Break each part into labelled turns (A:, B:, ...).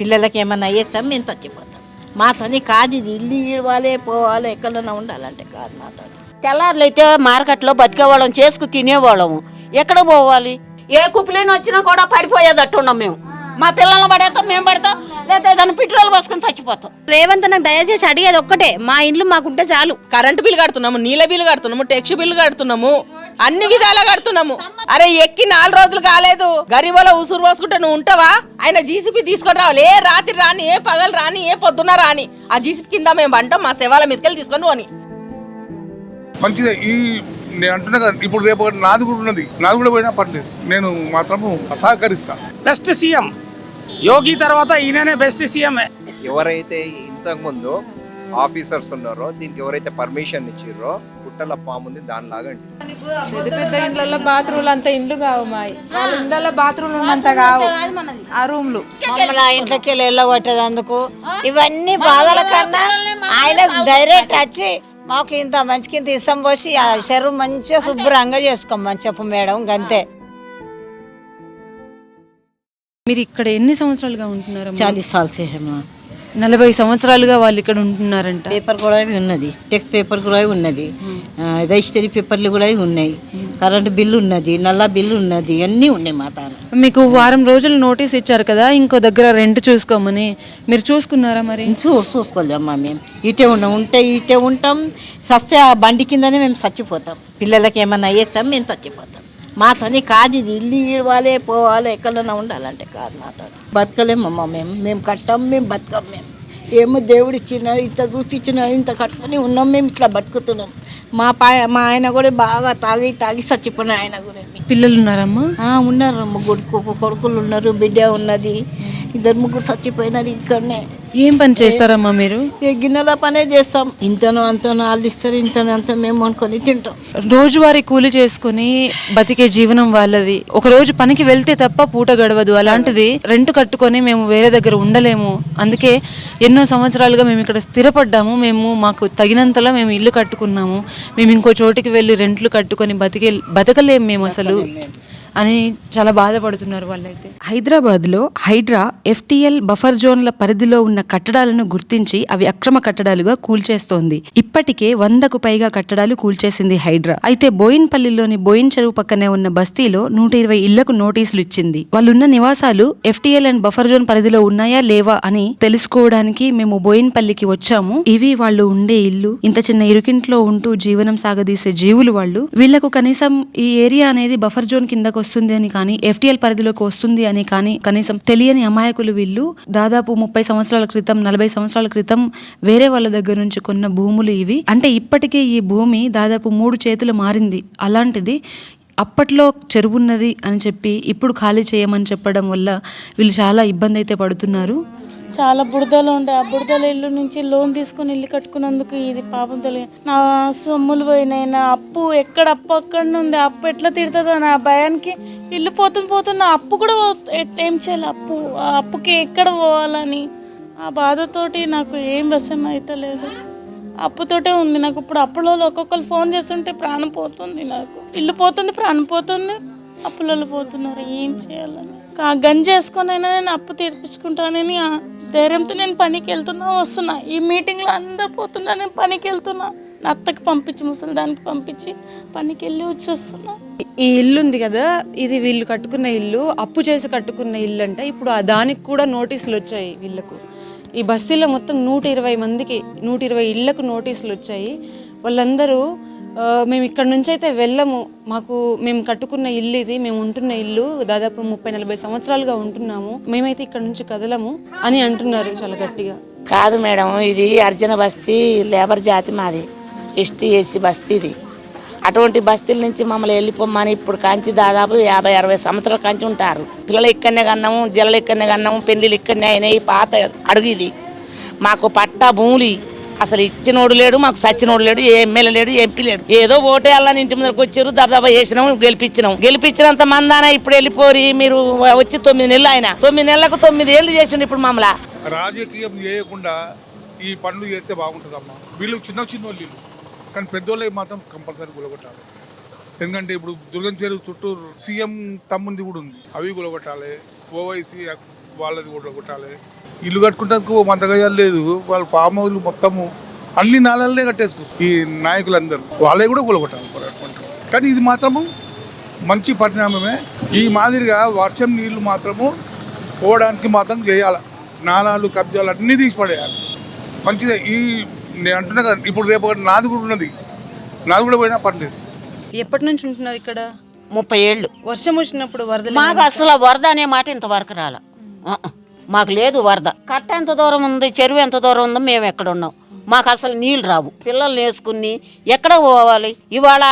A: పిల్లలకి ఏమన్నా చేస్తాం మేము చచ్చిపోతాం. మాతోని కాదు ఇది ఇల్లు ఇవ్వాలి పోవాలి ఎక్కడన్నా ఉండాలంటే కాదు మాతో
B: తెల్లారులైతే మార్కెట్లో బతికేవాళ్ళం చేసుకు తినేవాళ్ళము. ఎక్కడ పోవాలి? ఏ కుప్పలేని వచ్చినా కూడా పడిపోయేటట్టు ఉన్నాం మేము. మా పిల్లల్ని పడేస్తాం మేము పడతాం లేదా దాన్ని పెట్రోల్ పోసుకొని చచ్చిపోతాం.
C: రేవంత్ నాకు దయచేసి అడిగేది ఒక్కటే మా ఇండ్లు మాకుంటే చాలు.
D: కరెంటు బిల్లు కడుతున్నాము నీళ్ళ బిల్లు కడుతున్నాము టెక్స్ బిల్లు కడుతున్నాము అన్ని విధాలా కడుతున్నాము. అరే ఎక్కి నాలుగు రోజులు కాలేదు. గరీబోల ఉసురు పోసుకుంటే నువ్వు ఉంటావా? ఆయన జీసీపీ తీసుకొని రావాలి. ఏ రాత్రి రాని ఏ పగలు రాని ఏ పొద్దున్న రాని ఆ జీసీపీ కింద మేము అంటాం మా శవాల మీదకెళ్ళి తీసుకొని పోని.
E: మంచిదే. ఈ నేను అంటున్నా కదా ఇప్పుడు రేపు నాది కూడా ఉన్నది. నాది కూడా పోయినా పర్లేదు. నేను మాత్రము సహకరిస్తా.
F: బెస్ట్ సీఎం యోగి తర్వాత ఈయననే బెస్ట్ సీఎం
G: ఎవరైతే ఇంతకుముందు ఆఫీసర్స్ ఉన్నారో దీనికి ఎవరైతే పర్మిషన్ ఇచ్చిర్రో పుట్టల పాము ఉంది దాని లాగండి
H: పెద్ద పెద్ద ఇండ్లలో బాత్రూమ్లు అంత ఇండ్లు కావు మాయి. వాళ్ళ ఇండ్లలో బాత్రూమ్లు ఉన్నంత కావు. ఆ రూమ్లు
A: మమ్మల్ని ఆ ఇంట్లోకి వెళ్ళి వెళ్ళగొట్టేదందుకు ఇవన్నీ బాధల కన్నా ఆయన డైరెక్ట్ వచ్చి మాకు ఇంత మంచి కింద ఇసం పోసి ఆ చెరువు మంచిగా శుభ్రంగా చేసుకోమని చెప్పు మేడం గంతే.
H: మీరు ఇక్కడ ఎన్ని సంవత్సరాలుగా ఉంటున్నారు
A: చాలీస్ సాల్ సేహమా
H: నలభై సంవత్సరాలుగా వాళ్ళు ఇక్కడ ఉంటున్నారంట.
A: పేపర్ కూడా ఉన్నది. టెక్స్ట్ పేపర్ కూడా ఉన్నది. ఆ, రిజిస్టరీ పేపర్లు కూడా ఉన్నాయి. కరెంటు బిల్లు ఉన్నది నల్ల బిల్లు ఉన్నది అన్నీ ఉన్నాయి మా తాను.
H: మీకు వారం రోజులు నోటీస్ ఇచ్చారు కదా ఇంకో దగ్గర రెంట్ చూసుకోమని. మీరు చూసుకున్నారా మరి?
A: చూ చూసుకోలేమ్మా మేము. ఇటే ఉన్నాం ఉంటే ఇటే ఉంటాం. సస్య ఆ బండి కిందనే మేము చచ్చిపోతాం. పిల్లలకి ఏమన్నా చేస్తాం మేము చచ్చిపోతాం. మాతోని కాదు ఇది ఇల్లు ఇవ్వాలి పోవాలి ఎక్కడన్నా ఉండాలంటే కాదు మాతో. బతకలేమమ్మా మేము. మేము కట్టాం మేము బతకం మేము. ఏమో దేవుడు ఇచ్చిన ఇంత చూపించిన ఇంత కట్టుకొని ఉన్నాం మేము ఇట్లా బతుకుతున్నాం. మా పా మా ఆయన కూడా బాగా తాగి తాగి చచ్చిపోయిన ఆయన కూడా
H: పిల్లలు ఉన్నారమ్మా?
A: ఆ, ఉన్నారు ముగ్గురు కొ- కొడుకులు ఉన్నారు బిడ్డ ఉన్నది. ఇద్దరు ముగ్గురు చచ్చిపోయినారు ఇక్కడనే.
H: ఏం పని చేస్తారమ్మా మీరు?
A: ఏ గిన్నెల పనే చేస్తాం. ఇంతనో అంతనో వాళ్ళు ఇస్తారు ఇంతనో అంత మేము అనుకొని తింటాం.
H: రోజువారీ కూలి చేసుకుని బతికే జీవనం వాళ్ళది. ఒక రోజు పనికి వెళ్తే తప్ప పూట గడవదు. అలాంటిది రెంట్ కట్టుకొని మేము వేరే దగ్గర ఉండలేము. అందుకే ఎన్నో సంవత్సరాలుగా మేము ఇక్కడ స్థిరపడ్డాము. మేము మాకు తగినంతలో మేము ఇల్లు కట్టుకున్నాము. మేము ఇంకో చోటికి వెళ్ళి రెంట్లు కట్టుకొని బతికే బతకలేము మేము అసలు. అని చాలా బాధపడుతున్నారు వాళ్ళైతే.
I: హైదరాబాద్లో హైడ్రా ఎఫ్టీఎల్ బఫర్ జోన్ల పరిధిలో ఉన్న కట్టడాలను గుర్తించి అవి అక్రమ కట్టడాలుగా కూల్చేస్తోంది. ఇప్పటికే వందకు పైగా కట్టడాలు కూల్చేసింది హైడ్రా. అయితే బోయిన్పల్లిలోని బోయిన్ చెరువు పక్కనే ఉన్న బస్తీలో నూట ఇరవై ఇళ్ళకు నోటీసులు ఇచ్చింది. వాళ్ళున్న నివాసాలు ఎఫ్టీఎల్ అండ్ బఫర్ జోన్ పరిధిలో ఉన్నాయా లేవా అని తెలుసుకోవడానికి మేము బోయిన్పల్లికి వచ్చాము. ఇవి వాళ్ళు ఉండే ఇల్లు. ఇంత చిన్న ఇరుకింట్లో ఉంటూ జీవనం సాగదీసే జీవులు వాళ్ళు. వీళ్ళకు కనీసం ఈ ఏరియా అనేది బఫర్ జోన్ కిందకు వస్తుంది అని కానీ ఎఫ్టీఎల్ పరిధిలోకి వస్తుంది అని కానీ కనీసం తెలియని అమాయకులు వీళ్ళు దాదాపు ముప్పై సంవత్సరాల క్రితం నలభై సంవత్సరాల క్రితం వేరే వాళ్ళ దగ్గర నుంచి కొన్న భూములు ఇవి. అంటే ఇప్పటికే ఈ భూమి దాదాపు మూడు చేతులు మారింది. అలాంటిది అప్పట్లో చెరువున్నది అని చెప్పి ఇప్పుడు ఖాళీ చేయమని చెప్పడం వల్ల వీళ్ళు చాలా ఇబ్బంది అయితే పడుతున్నారు.
J: చాలా బురదలు ఉండే. ఆ బురదల ఇల్లు నుంచి లోన్ తీసుకుని ఇల్లు కట్టుకున్నందుకు ఇది పాపం తెలియదు. నా సొమ్ములు పోయినాయి. నా అప్పు ఎక్కడ అప్పు అక్కడ ఉంది. అప్పు ఎట్లా తిడుతుందో నా భయానికి ఇల్లు పోతుంది పోతున్న అప్పు కూడా పో- ఏం చేయాలి? అప్పు ఆ అప్పుకి ఎక్కడ పోవాలని ఆ బాధతోటి నాకు ఏం వశం అవుతలేదు అప్పుతోటే ఉంది. నాకు ఇప్పుడు అప్పులలో ఒక్కొక్కరు ఫోన్ చేస్తుంటే ప్రాణం పోతుంది నాకు. ఇల్లు పోతుంది ప్రాణం పోతుంది. అప్పులలో పోతున్నారు. ఏం చేయాలని? ఆ వేసుకొని అయినా నేను అప్పు తీర్పించుకుంటానని ధైర్యంతో నేను పనికి వెళ్తున్నా వస్తున్నా. ఈ మీటింగ్లో అందరు పోతున్నా నేను పనికి వెళ్తున్నా. నా అత్తకి పంపించి ముసలి దానికి పంపించి పనికి వెళ్ళి వచ్చేస్తున్నా.
H: ఈ ఇల్లు ఉంది కదా ఇది వీళ్ళు కట్టుకున్న ఇల్లు అప్పు చేసి కట్టుకున్న ఇల్లు అంటే ఇప్పుడు ఆ దానికి కూడా నోటీసులు వచ్చాయి వీళ్ళకు. ఈ బస్తీలో మొత్తం నూట ఇరవై మందికి నూట ఇరవై ఇళ్ళకు నోటీసులు వచ్చాయి. వాళ్ళందరూ మేము ఇక్కడ నుంచి అయితే వెళ్ళము. మాకు మేము కట్టుకున్న ఇల్లు ఇది. మేము ఉంటున్న ఇల్లు దాదాపు ముప్పై నలభై సంవత్సరాలుగా ఉంటున్నాము. మేమైతే ఇక్కడ నుంచి కదలము అని అంటున్నారు చాలా గట్టిగా.
B: కాదు మేడం ఇది అర్జున బస్తీ లేబర్ జాతి మాది. ఎస్టీ ఎస్సీ బస్తీ ఇది. అటువంటి బస్తీల నుంచి మమ్మల్ని వెళ్ళిపోమని ఇప్పుడు కాంచి దాదాపు యాభై అరవై సంవత్సరాల కాంచి ఉంటారు. పిల్లలు ఇక్కడనే కన్నాము జిల్లలు ఇక్కడనే కన్నాము పెళ్ళిళ్ళు ఇక్కడనే అయినాయి పాత అడుగు ఇది. మాకు పట్టా భూములు అసలు ఇచ్చినోడు లేడు మాకు సచ్చినోడు లేడు ఏ ఎమ్మెల్యే లేడు ఎంపీ లేడు. ఏదో ఓటేయాలని ఇంటి ముందరకు వచ్చారు దబాదబా చేసినాం గెలిపించినాం గెలిపించినంత మందాన ఇప్పుడు వెళ్ళిపోరి మీరు వచ్చి తొమ్మిది నెలలు ఆయన. తొమ్మిది నెలలకు తొమ్మిది ఏళ్ళు చేసిండు ఇప్పుడు మమ్మల్ని
E: రాజకీయం చేయకుండా ఈ పనులు చేస్తే బాగుంటుందమ్మా. వీళ్ళు చిన్న చిన్న వాళ్ళు. కానీ పెద్దోళ్ళకి మాత్రం కంపల్సరీ గులగొట్టాలి. ఎందుకంటే ఇప్పుడు దుర్గం చెరువు చుట్టూ సీఎం తమ్ముంది కూడా ఉంది. అవి గులగొట్టాలి. ఓవైసీ వాళ్ళది కూడా కొట్టాలి. ఇల్లు కట్టుకుంటకు మందగయ్యాలు లేదు. వాళ్ళ ఫామ్ హౌస్ మొత్తము అన్ని నాళాలనే కట్టేసుకో ఈ నాయకులందరూ వాళ్ళే కూడా కూలగొట్టాలి. కానీ ఇది మాత్రము మంచి పరిణామమే. ఈ మాదిరిగా వర్షం నీళ్ళు మాత్రము పోవడానికి మాత్రం చేయాలి. నాలాలు కబ్జాలు అన్నీ తీసి పడేయాలి. మంచిదే. ఈ నేను అంటున్నా కదా ఇప్పుడు రేపు నాది కూడా ఉన్నది. నాది కూడా పోయినా పర్లేదు.
H: ఎప్పటి నుంచి ఉంటున్నారు ఇక్కడ?
K: ముప్పై ఏళ్ళు.
H: వర్షం వచ్చినప్పుడు వరదలు
K: మాకు అసలు వరద అనే మాట ఇంతవరకు రాల. మాకు లేదు వరద. కట్ట ఎంత దూరం ఉంది చెరువు ఎంత దూరం ఉందో మేము ఎక్కడ ఉన్నాం. మాకు అసలు నీళ్ళు రావు. పిల్లల్ని వేసుకుని ఎక్కడ పోవాలి? ఇవాళ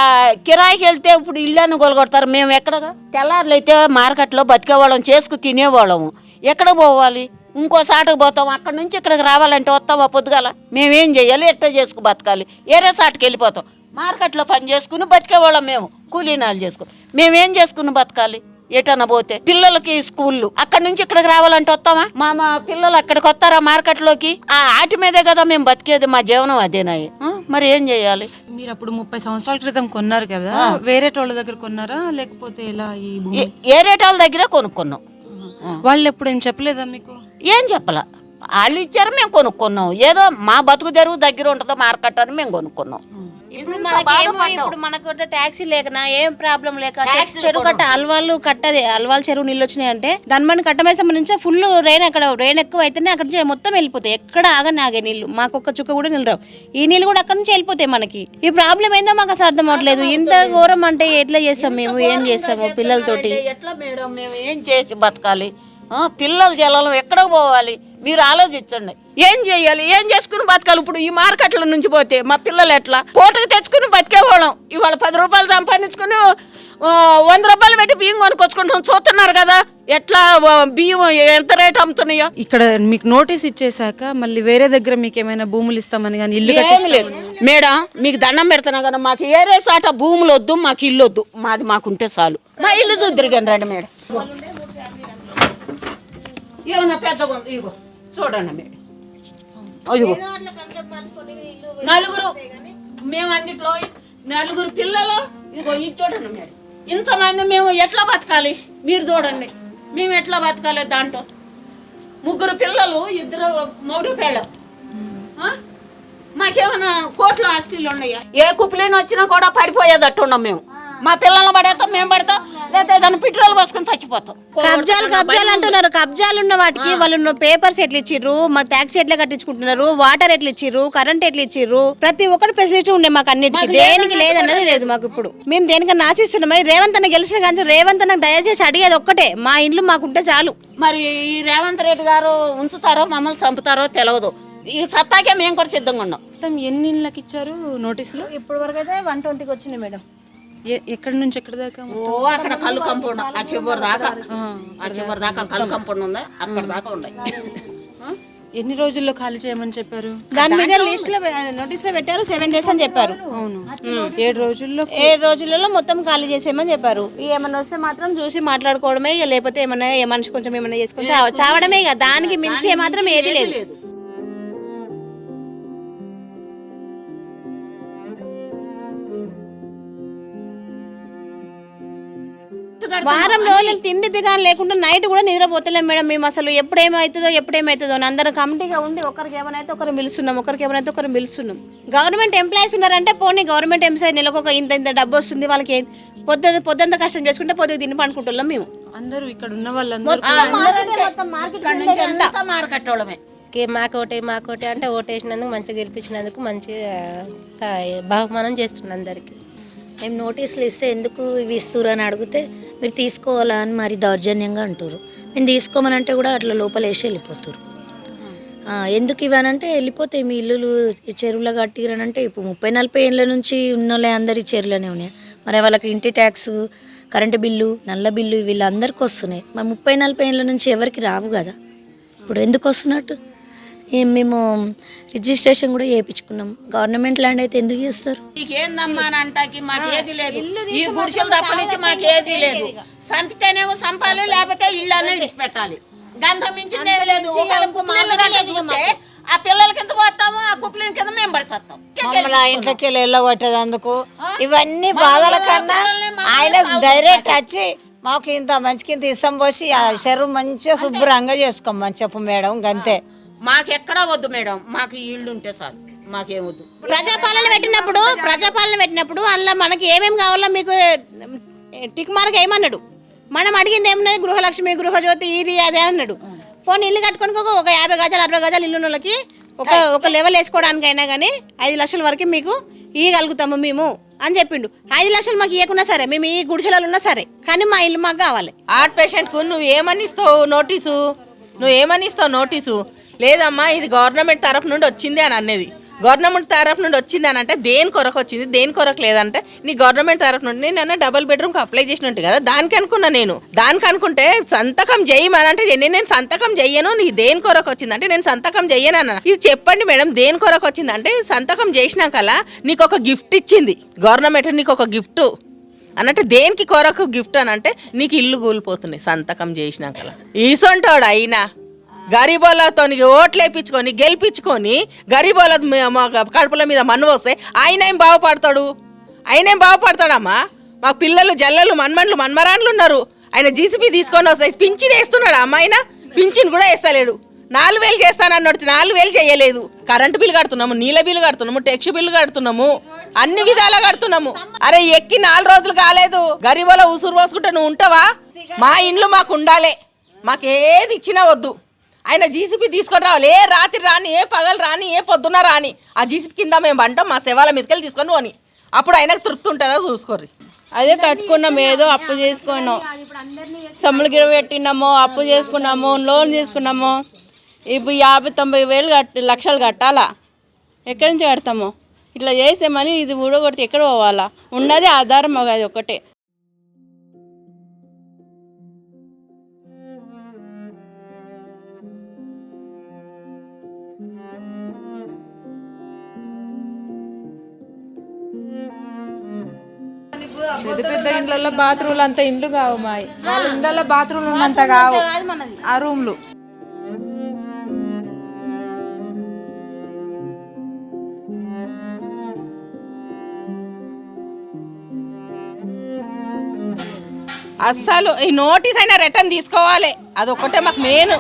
K: కిరాయికి వెళ్తే ఇప్పుడు ఇళ్ళని కొలగొడతారు మేము ఎక్కడ తెల్లారులు అయితే మార్కెట్లో బతికేవాళ్ళం చేసుకు తినేవాళ్ళము. ఎక్కడ పోవాలి? ఇంకో సాటుకు పోతాం. అక్కడ నుంచి ఇక్కడికి రావాలంటే వస్తామా పొద్దుగాల? మేమేం చేయాలి? ఎట్ట చేసుకు బతకాలి? ఏరే సాటుకి వెళ్ళిపోతాం. మార్కెట్లో పని చేసుకుని బతికేవాళ్ళం మేము. కూలీనాలు చేసుకుని మేమేం చేసుకుని బతకాలి? ఎటన్నా పోతే పిల్లలకి స్కూళ్ళు. అక్కడి నుంచి ఇక్కడికి రావాలంటే వస్తామా? మా మా పిల్లలు అక్కడికి వస్తారా మార్కెట్లోకి? ఆ ఆటి మీదే కదా మేము బతికేది మా జీవనం అదేనాయి మరి ఏం చేయాలి?
H: మీరు అప్పుడు ముప్పై సంవత్సరాల క్రితం కొన్నారు కదా వేరే వాళ్ళ దగ్గర కొన్నారా? లేకపోతే ఈ భూమి
K: ఏ- ఏ రేట్ వాళ్ళ దగ్గరే కొనుక్కున్నాం.
H: వాళ్ళు ఎప్పుడు ఏం చెప్పలేదా మీకు?
K: ఏం చెప్పాల? వాళ్ళు ఇచ్చారు మేము కొనుక్కున్నాం. ఏదో మా బతుకు తెరువు దగ్గర ఉంటుందో మార్కెట్ అని మేము కొనుక్కున్నాం.
C: ఇప్పుడు మనకేమో ఇప్పుడు మనకు ట్యాక్సీ లేకనా ఏం ప్రాబ్లం లేక చెరువు కట్ట అల్వాళ్ళు కట్టది అల్వాల్ చెరువు నీళ్ళు వచ్చినాయి అంటే దాని కట్టమేసమ్మ నుంచి ఫుల్ రెయిన్ అక్కడ రెయిన్ ఎక్కువ అయితేనే అక్కడ నుంచి మొత్తం వెళ్ళిపోతాయి. ఎక్కడ ఆగని ఆగే నీళ్ళు. మాకు ఒక్క చుక్క కూడా నీళ్ళు రావు. ఈ నీళ్ళు కూడా అక్కడ నుంచి వెళ్ళిపోతాయి మనకి. ఈ ప్రాబ్లం ఏందో మాకు అసలు అర్థం అవట్లేదు ఇంత ఘోరం అంటే ఎట్లా చేస్తాం మేము? ఏం చేస్తాము పిల్లలతోటి?
K: ఎట్లా మేడం? మేము ఏం చేసి బతకాలి? పిల్లల జలం ఎక్కడికి పోవాలి? మీరు ఆలోచించండి. ఏం చేయాలి? ఏం చేసుకుని బతకాలి? ఇప్పుడు ఈ మార్కెట్ల నుంచి పోతే మా పిల్లలు ఎట్లా? పూటకి తెచ్చుకుని బతికేవాళ్ళం ఇవాళ పది రూపాయలు సంపాదించుకుని వంద రూపాయలు పెట్టి బియ్యం కొనుక్కొచ్చుకుంటాం చూస్తున్నారు కదా. ఎట్లా బియ్యం ఎంత రేట్ అమ్ముతున్నాయో?
H: ఇక్కడ మీకు నోటీస్ ఇచ్చేసాక మళ్ళీ వేరే దగ్గర మీకు ఏమైనా భూములు ఇస్తామని కానీ ఇల్లు
K: లేదు. మేడం మీకు దండం పెడుతున్నా కదా? మాకు ఏరే సాట భూములు వద్దు మాకు ఇల్లు వద్దు. మాది మాకుంటే చాలు. మా ఇల్లు చూద్దరిగాను రండి మేడం. ఏమన్నా పెద్దగా ఇగో. చూడండి నలుగురు మేము అన్నిట్లో నలుగురు పిల్లలు ఇదిగో ఇది చూడండి మేడం ఇంతమంది మేము ఎట్లా బతకాలి? మీరు చూడండి. మేము ఎట్లా బతకాలి దాంట్లో? ముగ్గురు పిల్లలు ఇద్దరు మూడు పిల్లలు? మాకేమైనా కోట్ల ఆస్తులు ఉన్నాయా? ఏ కుప్లేని వచ్చినా కూడా పడిపోయేదట్టు ఉన్నాం మేము మా పిల్లల్ని పడేస్తాం మేము పడతాం లేకపోతే ఏదైనా పెట్రోల్ పోసుకొని చచ్చిపోతాం.
C: కబ్జాలు కబ్జాలు అంటున్నారు. కబ్జాలు ఉన్న వాటికి వాళ్ళు పేపర్స్ ఎట్లా ఇచ్చిర్రు మా ట్యాక్సీ ఎట్లా కట్టించుకుంటున్నారు? వాటర్ ఎట్లా ఇచ్చిర్రు కరెంట్ ఎట్లా ఇచ్చిర్రు ప్రతి ఒక్కటి ఫెసిలిటీ ఉండే మాకు అన్నిటికీ. దేనికి లేదన్నది లేదు మాకు ఇప్పుడు. మేము దేనికన్నా ఆశిస్తున్నాం. మరి రేవంత్ అన్న గెలిచిన కానీ రేవంత్ అన్న దయచేసి అడిగేది ఒక్కటే. మా ఇండ్లు మాకుంటే చాలు.
K: మరి ఈ రేవంత్ రెడ్డి గారు ఉంచుతారో మమ్మల్ని చంపుతారో తెలియదు ఈ సత్తాకే మేము కూడా సిద్ధంగా ఉన్నాం.
H: మొత్తం ఎన్ని ఇళ్ళకి ఇచ్చారు నోటీసులు?
C: ఇప్పుడు వరకు అయితే వన్ ట్వంటీకి వచ్చినాయి మేడం.
H: ఎక్కడి నుంచి ఎక్కడి దాకా
K: ఓ అక్కడ కళ్ళు కంపౌండ్. ఆ చివరి దాకా. ఆ చివరి దాకా కళ్ళు కంపౌండ్ ఉందా. అక్కడ దాకా ఉన్నాయి?
H: ఎన్ని రోజుల్లో ఖాళీ చేయమని చెప్పారు?
C: దాని మీద లిస్ట్లో నోటీస్లో పెట్టారు సెవెన్ డేస్ అని చెప్పారు.
H: అవును. ఏడు రోజుల్లో
C: ఏడు రోజులలో మొత్తం ఖాళీ చేసేయమని చెప్పారు. ఏమన్నా వస్తే మాత్రం చూసి మాట్లాడుకోవడమే ఇక లేకపోతే ఏమన్నా ఏ మనిషి కొంచెం ఏమన్నా చేసుకొని చావ- చావడమే ఇక. దానికి మించి మాత్రం ఏది లేదు. వారం రోజులు తిండి దిగాని లేకుండా నైట్ కూడా నిద్రపోతలేం మేడం. మేము అసలు ఎప్పుడేమవుతుందో ఎప్పుడేమవుతుందో అని అందరం కమిటీగా ఉండి ఒకరికి ఏమైనా ఒకరు పిలుస్తున్నాం ఒకరికి ఏమైనా ఒకరు పిలుస్తున్నాం గవర్నమెంట్ ఎంప్లాయీస్ ఉన్నారంటే పోనీ గవర్నమెంట్ ఎంప్లాయీ నెలకు ఒక ఇంత ఇంత డబ్బు వస్తుంది వాళ్ళకి పొద్దు పొద్దుంత కష్టం చేసుకుంటే పొద్దు తిని పండుకుంటున్నాం మేము.
H: అందరూ ఇక్కడ ఉన్న వాళ్ళందరూ
L: మాకోటే మాకోటే అంటే ఓటేసినందుకు మంచిగా గెలిపించినందుకు మంచిగా బహుమానం చేస్తుండే అందరికి.
M: మేము నోటీసులు ఇస్తే ఎందుకు ఇవి ఇస్తురు అని అడిగితే మీరు తీసుకోవాలా అని మరి దౌర్జన్యంగా అంటారు మేము తీసుకోమనంటే కూడా అట్లా లోపల వేసి వెళ్ళిపోతారు ఎందుకు ఇవ్వనంటే వెళ్ళిపోతాయి మీ ఇల్లులు ఈ చెరువులో కట్టిరనంటే ఇప్పుడు ముప్పై నలభై ఏళ్ళ నుంచి ఉన్నోళ్ళే అందరి చెరువులోనే ఉన్నాయి. మరి వాళ్ళకి ఇంటి ట్యాక్స్ కరెంటు బిల్లు నల్ల బిల్లు వీళ్ళందరికీ వస్తున్నాయి. మరి ముప్పై నలభై ఏళ్ళ నుంచి ఎవరికి రావు కదా. ఇప్పుడు ఎందుకు వస్తున్నట్టు? మేము రిజిస్ట్రేషన్ కూడా చేయించుకున్నాం. గవర్నమెంట్ ల్యాండ్ అయితే ఎందుకు చేస్తారు?
K: నీకేందమ్మా అని అంటాకి మాకు ఏది లేదు. ఈ గుడిసెలు తప్ప నుంచి మాకు ఏది లేదు. చంపితేనేమో చంపాలి లేకపోతే ఇల్లు అనే విడిచిపెట్టాలి. గంధం మించింది లేదు. ఆ పిల్లలకి ఎంత పోతామో ఆ కుప్పల కింద మేము పడిచేస్తాం
J: మమ్మల్ని ఆ ఇంట్లోకి వెళ్ళి వెళ్ళగొట్టేదందుకు ఇవన్నీ బాధల కన్నా ఆయన డైరెక్ట్ వచ్చి
N: మాకు ఇంత మంచికి ఇంత ఇష్టం పోసి ఆ చెరువు మంచిగా శుభ్రంగా చేసుకోమని చెప్పు మేడం గంతే.
O: మాకెక్కడా వద్దు మేడం. మాకు ఇల్లు ఉంటే చాలు. మాకేం వద్దు.
C: ప్రజాపాలన పెట్టినప్పుడు ప్రజాపాలన పెట్టినప్పుడు అందులో మనకి ఏమేమి కావాలో మీకు టిక్ మార్క్ ఏమన్నాడు? మనం అడిగింది ఏమన్నది? గృహలక్ష్మి గృహజ్యోతి ఇది అదే అన్నాడు. పోనీ ఇల్లు కట్టుకొని ఒక- యాభై గజాలు అరవై గజాలు ఇల్లు వాళ్ళకి ఒక ఒక లెవెల్ వేసుకోవడానికైనా కానీ ఐదు లక్షల వరకు మీకు ఇవ్వగలుగుతాము మేము అని చెప్పిండు. ఐదు లక్షలు మాకు ఇవ్వకున్నా సరే మేము ఈ గుడిసెలలో ఉన్నా సరే కానీ మా ఇల్లు మాకు కావాలి.
D: హార్ట్ పేషెంట్కు నువ్వు ఏమని ఇస్తావు నోటీసు? నువ్వు ఏమని ఇస్తావు నోటీసు? లేదమ్మా ఇది గవర్నమెంట్ తరఫు నుండి వచ్చింది అని అనేది గవర్నమెంట్ తరఫు నుండి వచ్చింది అని అంటే దేని కొరకు వచ్చింది దేని కొరకు లేదంటే నీ గవర్నమెంట్ తరఫు నుండి నేను డబుల్ బెడ్రూమ్కి అప్లై చేసినట్టు కదా దానికి అనుకున్నా నేను. దానికి అనుకుంటే సంతకం చేయమని అంటే నేను నేను సంతకం చెయ్యను నీ దేని కొరకు వచ్చింది అంటే నేను సంతకం చెయ్యను అన్న ఇది చెప్పండి మేడం దేని కొరకు వచ్చింది అంటే సంతకం చేసినాకలా నీకు ఒక గిఫ్ట్ ఇచ్చింది. గవర్నమెంట్ నీకు ఒక గిఫ్ట్ అన్నట్టు దేనికి కొరకు గిఫ్ట్ అని అంటే నీకు ఇల్లు కూలిపోతున్నాయి సంతకం చేసినాకలా ఈసొంటోడు అయినా గరీబోళ్ళతో ఓట్లు వేయించుకొని గెలిపించుకొని గరీబోళ్ళ మా కడుపుల మీద మన్ను వస్తే ఆయన ఏం బాగుపడతాడు? ఆయన ఏం బాగుపడతాడమ్మా? మాకు పిల్లలు జల్లలు మన్మన్లు మన్మరాన్లు ఉన్నారు. ఆయన జీసీపీ తీసుకొని వస్తాయి పింఛన్ వేస్తున్నాడు అమ్మ ఆయన? పింఛన్ కూడా వేస్తలేడు. నాలుగు వేలు చేస్తానన్నాడు నాలుగు వేలు చేయలేదు. కరెంటు బిల్లు కడుతున్నాము నీళ్ళ బిల్లు కడుతున్నాము టెక్స్ బిల్లు కడుతున్నాము అన్ని విధాలా కడుతున్నాము. అరే ఎక్కి నాలుగు రోజులు కాలేదు. గరీబోల ఉసురు పోసుకుంటే నువ్వు ఉంటావా? మా ఇండ్లు మాకు ఉండాలి. మాకేది ఇచ్చినా వద్దు. ఆయన జీసీపీ తీసుకొని రావాలి. ఏ రాత్రి రాని ఏ పగలు రాని ఏ పొద్దున్న రాని ఆ జీసీపీ కింద మేము అంటాం మా శవాల మీదకెళ్ళి తీసుకొని పోని. అప్పుడు ఆయనకు తృప్తి ఉంటుందో చూసుకోర్రి.
C: అదే కట్టుకున్నాం ఏదో అప్పు చేసుకున్నాం. సమ్ములు గిర పెట్టినాము అప్పు చేసుకున్నాము లోన్ తీసుకున్నాము. ఇప్పుడు యాభై తొంభై వేలు కట్టి లక్షలు కట్టాలా? ఎక్కడి నుంచి కడతాము? ఇట్లా చేసేమని ఇది ఊడగొడితే ఎక్కడ పోవాలా? ఉన్నది ఆధారం అది ఒకటే
H: పెద్ద పెద్ద ఇండ్లలో బాత్రూమ్లు అంత ఇండ్లు కావు మాయి. వాళ్ళ ఇండ్లలో బాత్రూమ్లు ఉన్నంత కావు. ఆ రూమ్లు.
D: అస్సలు ఈ నోటీస్ అయినా రిటర్న్ తీసుకోవాలి. అదొక్కటే మాకు మెయిన్.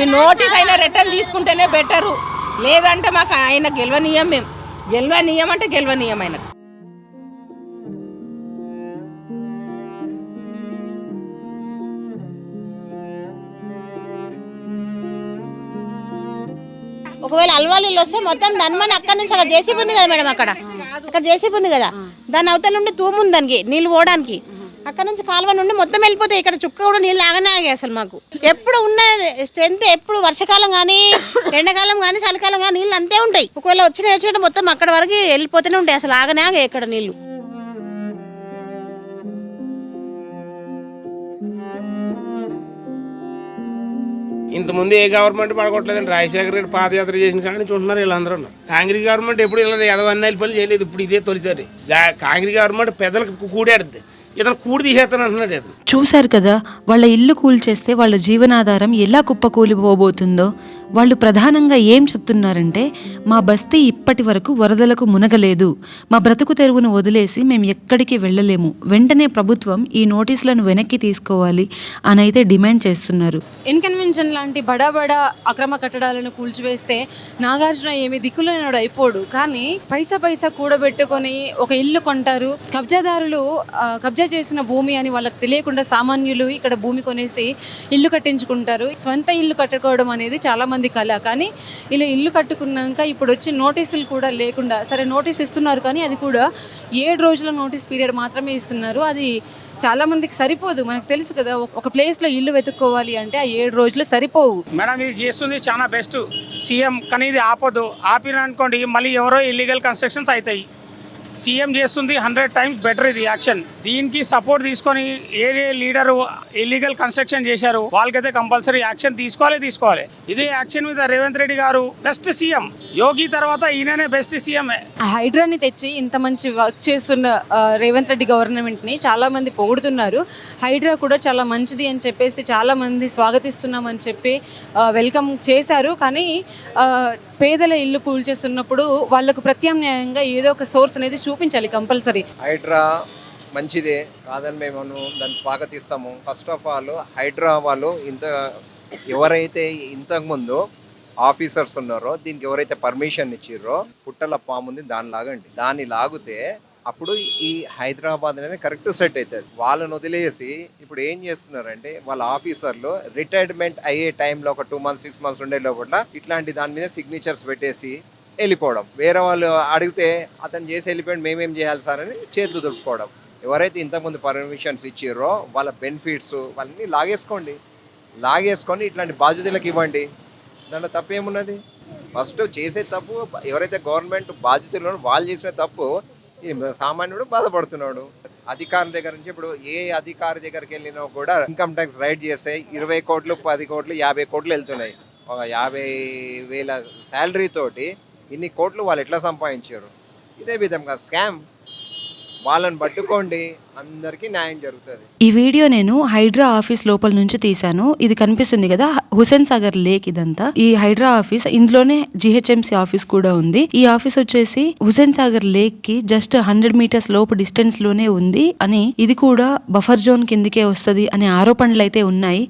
D: ఈ నోటీస్ అయినా రిటర్న్ తీసుకుంటేనే బెటరు. లేదంటే మాకు ఆయన గెలవనీయం మేము గెలవనీయం అంటే గెలవనీయం ఆయన
C: ఒకవేళ అల్వాలీలు వస్తే మొత్తం ధన్మని అక్కడ నుంచి అక్కడ జేసీబీ ఉంది కదా మేడం అక్కడ. అక్కడ జేసీబీ ఉంది కదా. దాని అవతల నుండి తూము ఉంది దానికి నీళ్ళు పోవడానికి. అక్కడ నుంచి కాలువ నుండి మొత్తం వెళ్ళిపోతాయి ఇక్కడ చుక్క కూడా నీళ్ళు ఆగనే ఆగాయి అసలు మాకు. ఎప్పుడు ఉన్న స్ట్రెంత్ ఎప్పుడు వర్షాకాలం కానీ ఎండాకాలం కానీ చలికాలం కానీ నీళ్ళు అంతే ఉంటాయి. ఒకవేళ వచ్చిన వచ్చినట్టు మొత్తం అక్కడ వరకు వెళ్ళిపోతూనే ఉంటాయి. అసలు ఆగనే ఆగాయి ఇక్కడ నీళ్ళు.
F: ఇంతకుముందు ఏ గవర్నమెంట్ పడగొట్టలేదండి. రాజశేఖర రెడ్డి పాదయాత్ర చేసిన కానీ చూస్తున్నారు వీళ్ళందరూ. కాంగ్రెస్ గవర్నమెంట్ ఎప్పుడు ఇలా ఎదవన్నీ పనులు చేయలేదు. ఇప్పుడు ఇదే తొలిసారి. కాంగ్రెస్ గవర్నమెంట్ పెద్దలకు కూడాడుద్ది. ఇతను కూడి తీసేస్తాను అంటున్నాడు ఇతను
I: చూశారు కదా వాళ్ళ ఇల్లు కూల్చేస్తే వాళ్ళ జీవనాధారం ఎలా కుప్పకూలిపోబోతుందో. వాళ్ళు ప్రధానంగా ఏం చెప్తున్నారంటే మా బస్తీ ఇప్పటి వరకు వరదలకు మునగలేదు. మా బ్రతుకు తెరువును వదిలేసి మేము ఎక్కడికి వెళ్ళలేము. వెంటనే ప్రభుత్వం ఈ నోటీసులను వెనక్కి తీసుకోవాలి అని అయితే డిమాండ్ చేస్తున్నారు.
H: ఇన్కన్వెన్షన్ లాంటి బడా బడా అక్రమ కట్టడాలను కూల్చివేస్తే నాగార్జున ఏమి దిక్కులేనాడు అయిపోడు. కానీ పైసా పైసా కూడబెట్టుకొని ఒక ఇల్లు కొంటారు. కబ్జాదారులు ఆ, చేసిన భూమి అని వాళ్ళకి తెలియకుండా సామాన్యులు ఇక్కడ భూమి కొనేసి ఇల్లు కట్టించుకుంటారు. స్వంత ఇల్లు కట్టుకోవడం అనేది చాలా మంది కళ కానీ ఇలా ఇల్లు కట్టుకున్నాక ఇప్పుడు వచ్చి నోటీసులు కూడా లేకుండా సరే నోటీస్ ఇస్తున్నారు కానీ అది కూడా ఏడు రోజుల నోటీస్ పీరియడ్ మాత్రమే ఇస్తున్నారు. అది చాలా మందికి సరిపోదు. మనకు తెలుసు కదా ఒక ప్లేస్లో ఇల్లు వెతుక్కోవాలి అంటే ఆ ఏడు రోజులు సరిపోవు.
F: మేడం ఇది చేస్తుంది చాలా బెస్ట్. సీఎం కానీ ఇది ఆపదు. ఆపిన అనుకోండి మళ్ళీ ఎవరో ఇల్లీగల్ కన్స్ట్రక్షన్స్ అవుతాయి. సీఎం చేస్తుంది హండ్రెడ్ టైమ్స్ బెటర్ ఇది యాక్షన్. దీనికి సపోర్ట్ తీసుకొని ఏ లీడర్ ఇల్లీగల్ కన్స్ట్రక్షన్ చేశారు వాళ్ళకైతే కంపల్సరీ యాక్షన్ తీసుకోవాలి తీసుకోవాలి. ఇదే యాక్షన్ మీద రేవంత్ రెడ్డి గారు బెస్ట్ సీఎం. యోగి తర్వాత ఈయననే బెస్ట్ సీఎం.
H: హైడ్రాని తెచ్చి ఇంత మంచి వర్క్ చేస్తున్న రేవంత్ రెడ్డి గవర్నమెంట్ని చాలా మంది పొగుడుతున్నారు. హైడ్రా కూడా చాలా మంచిది అని చెప్పేసి చాలా మంది స్వాగతిస్తున్నామని చెప్పి వెల్కమ్ చేశారు. కానీ పేదల ఇల్లు కూల్చేస్తున్నప్పుడు వాళ్ళకు ప్రత్యామ్నాయంగా ఏదో ఒక సోర్స్ అనేది చూపించాలి కంపల్సరీ.
G: హైడ్రా మంచిదే కాదని మేము దాన్ని స్వాగతిస్తాము. ఫస్ట్ ఆఫ్ ఆల్ హైడ్రా వాళ్ళు ఇంత ఎవరైతే ఇంతకుముందు ఆఫీసర్స్ ఉన్నారో దీనికి ఎవరైతే పర్మిషన్ ఇచ్చిర్రో పుట్టల పాము ఉంది దాన్ని లాగండి. దాన్ని లాగితే అప్పుడు ఈ హైదరాబాద్ అనేది కరెక్ట్ సెట్ అవుతుంది. వాళ్ళని వదిలేసి ఇప్పుడు ఏం చేస్తున్నారంటే వాళ్ళ ఆఫీసర్లు రిటైర్మెంట్ అయ్యే టైంలో ఒక టూ మంత్స్ సిక్స్ మంత్స్ ఉండే లోపల ఇట్లాంటి దాని మీద సిగ్నేచర్స్ పెట్టేసి వెళ్ళిపోవడం. వేరే వాళ్ళు అడిగితే అతను చేసి వెళ్ళిపోయి మేమేం చేయాలి సార్ అని చేతులు దుడుపుకోవడం ఎవరైతే ఇంతకుముందు పర్మిషన్స్ ఇచ్చిర్రో వాళ్ళ బెనిఫిట్స్ వాళ్ళని లాగేసుకోండి. లాగేసుకొని ఇట్లాంటి బాధ్యతలకు ఇవ్వండి. దాంట్లో తప్పు ఏమున్నది? ఫస్ట్ చేసే తప్పు ఎవరైతే గవర్నమెంట్ బాధ్యతలు వాళ్ళు చేసిన తప్పు ఈ సామాన్యుడు బాధపడుతున్నాడు. అధికారుల దగ్గర నుంచి ఇప్పుడు ఏ అధికారి దగ్గరికి వెళ్ళినా కూడా ఇన్కమ్ ట్యాక్స్ రైడ్ చేస్తే ఇరవై కోట్లు పది కోట్లు యాభై కోట్లు వెళ్తున్నాయి. ఒక యాభై వేల శాలరీ తోటి ఇన్ని కోట్లు వాళ్ళు ఎట్లా సంపాదించారు? ఇదే విధంగా స్కామ్. వాళ్ళని పట్టుకోండి. అందరికీ న్యాయం జరుగుతుంది.
I: ఈ వీడియో నేను హైడ్రా ఆఫీస్ లోపల నుంచి తీశాను. ఇది కనిపిస్తుంది కదా హుసేన్ సాగర్ లేక్ ఇదంతా. ఈ హైడ్రా ఆఫీస్ ఇందులోనే జిహెచ్ఎంసీ ఆఫీస్ కూడా ఉంది. ఈ ఆఫీస్ వచ్చేసి హుసేన్ సాగర్ లేక్కి జస్ట్ హండ్రెడ్ మీటర్స్ లోపు డిస్టెన్స్లోనే ఉంది అని ఇది కూడా బఫర్ జోన్ కిందకే వస్తది అనే ఆరోపణలు అయితే ఉన్నాయి.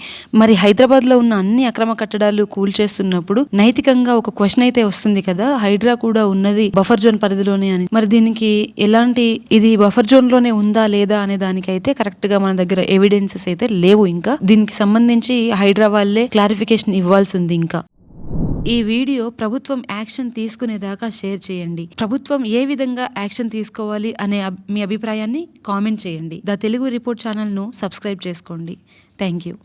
I: మరి హైదరాబాద్లో ఉన్న అన్ని అక్రమ కట్టడాలు కూల్చేస్తున్నప్పుడు నైతికంగా ఒక క్వశ్చన్ అయితే వస్తుంది కదా హైడ్రా కూడా ఉన్నది బఫర్ జోన్ పరిధిలోనే అని. మరి దీనికి ఎలాంటి ఇది బఫర్ జోన్లోనే ఉందా లేదా అనే దానికైతే కరెక్ట్గా మన దగ్గర ఎవిడెన్సెస్ అయితే లేవు ఇంకా. దీనికి సంబంధించి హైదరాబాద్లే క్లారిఫికేషన్ ఇవ్వాల్సి ఉంది ఇంకా. ఈ వీడియో ప్రభుత్వం యాక్షన్ తీసుకునేదాకా షేర్ చేయండి. ప్రభుత్వం ఏ విధంగా యాక్షన్ తీసుకోవాలి అనే మీ అభిప్రాయాన్ని కామెంట్ చేయండి. ద తెలుగు రిపోర్ట్ ఛానల్ను సబ్స్క్రైబ్ చేసుకోండి. Thank you